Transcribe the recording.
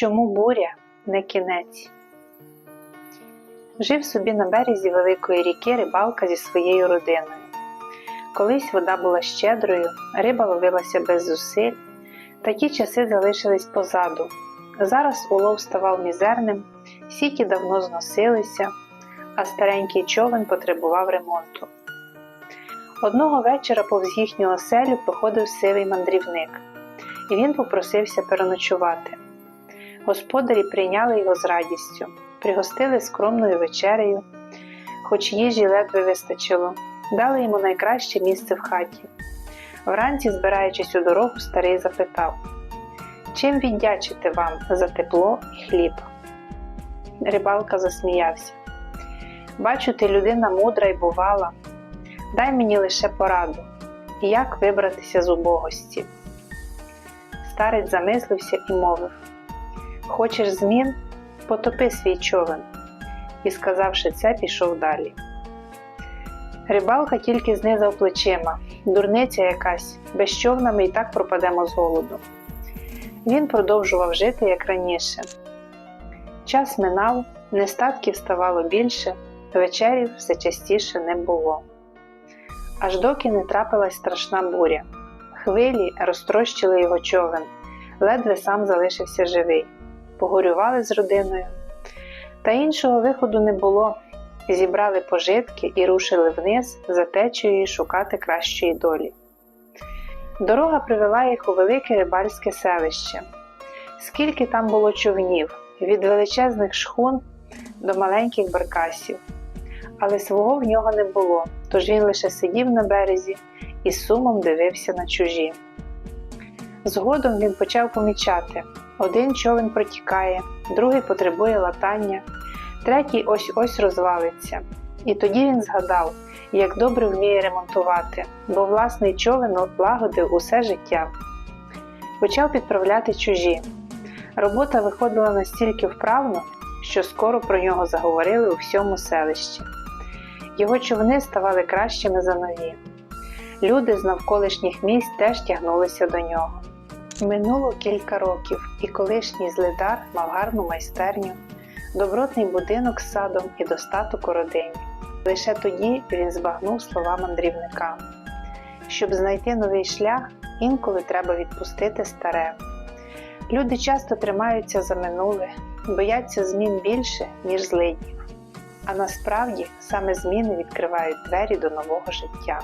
Чому буря не кінець? Жив собі на березі великої ріки рибалка зі своєю родиною. Колись вода була щедрою, риба ловилася без зусиль, такі часи залишились позаду. Зараз улов ставав мізерним, сіті давно зносилися, а старенький човен потребував ремонту. Одного вечора повз їхню оселю проходив сивий мандрівник, і він попросився переночувати. Господарі прийняли його з радістю, пригостили скромною вечерею, хоч їжі ледве вистачило, дали йому найкраще місце в хаті. Вранці, збираючись у дорогу, старий запитав Чим віддячити вам за тепло і хліб? Рибалка засміявся. Бачу, ти людина мудра й бувала. Дай мені лише пораду, як вибратися з убогості. Старець замислився і мовив Хочеш змін? Потопи свій човен. І, сказавши це, пішов далі. Рибалка тільки знизав плечима, дурниця якась, без човна ми й так пропадемо з голоду. Він продовжував жити, як раніше. Час минав, нестатків ставало більше, вечерів все частіше не було. Аж доки не трапилась страшна буря. Хвилі розтрощили його човен, ледве сам залишився живий погорювали з родиною. Та іншого виходу не було. Зібрали пожитки і рушили вниз за течією шукати кращої долі. Дорога привела їх у велике рибальське селище. Скільки там було човнів, від величезних шхун до маленьких баркасів. Але свого в нього не було, тож він лише сидів на березі і сумом дивився на чужі. Згодом він почав помічати, один човен протікає, другий потребує латання, третій ось ось розвалиться. І тоді він згадав, як добре вміє ремонтувати, бо власний човен лагодив усе життя. Почав підправляти чужі. Робота виходила настільки вправно, що скоро про нього заговорили у всьому селищі. Його човни ставали кращими за нові. Люди з навколишніх місць теж тягнулися до нього. Минуло кілька років, і колишній злидар мав гарну майстерню, добротний будинок з садом і достаток у родині. Лише тоді він збагнув слова мандрівника. Щоб знайти новий шлях, інколи треба відпустити старе. Люди часто тримаються за минуле, бояться змін більше, ніж злиднів. А насправді саме зміни відкривають двері до нового життя.